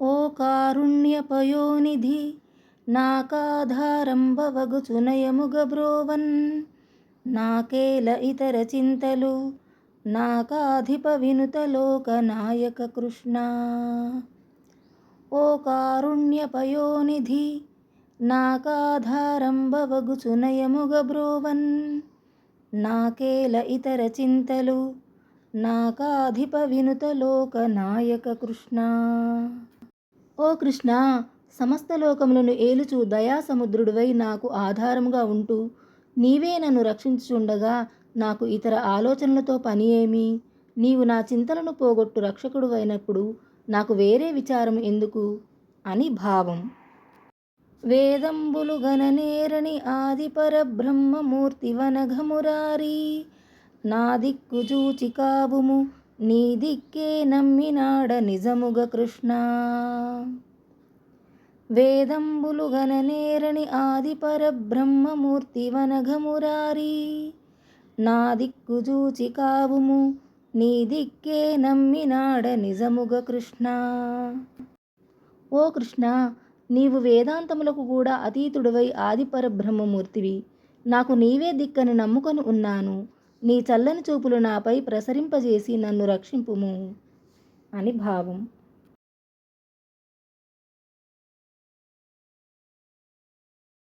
ఓ కారుణ్యపయోనిధి నాకాధారంబవగుచు నయముగబ్రోవన్ నాకేల ఇతర చింతలు నాకాధిప వినుత లోకనాయక కృష్ణ. ఓ కారుణ్యపయోనిధి నాకాధారంబవగుచు నయముగబ్రోవన్ నాకేల ఇతర చింతలు నాకాధిప వినుత లోకనాయక కృష్ణ. ఓ కృష్ణ సమస్త లోకములను ఏలుచు దయాసముద్రుడివై నాకు ఆధారముగా ఉంటూ. నీవే నన్ను రక్షించుచుండగా నాకు ఇతర ఆలోచనలతో పని ఏమి? నీవు నా చింతలను పోగొట్టు రక్షకుడు అయినప్పుడు నాకు వేరే విచారం ఎందుకు? అని భావం. వేదంబులు గణనేరని ఆది పరబ్రహ్మమూర్తి వనఘమురారి. నా దిక్కు జూచి నీ దిక్కే నమ్మినాడ నిజముగ కృష్ణ. వేదంబులు గణనేరని ఆది పరబ్రహ్మమూర్తి వనఘమురారి నా దిక్కు జూచి కావుము నీ దిక్కే నమ్మినాడ నిజముగ కృష్ణ. ఓ కృష్ణ నీవు వేదాంతములకు కూడా అతీతుడివై ఆది పరబ్రహ్మమూర్తివి నాకు నీవే దిక్కని నమ్ముకొని ఉన్నాను. నీ చల్లని చూపులు నాపై ప్రసరింపజేసి నన్ను రక్షింపుము అని భావం.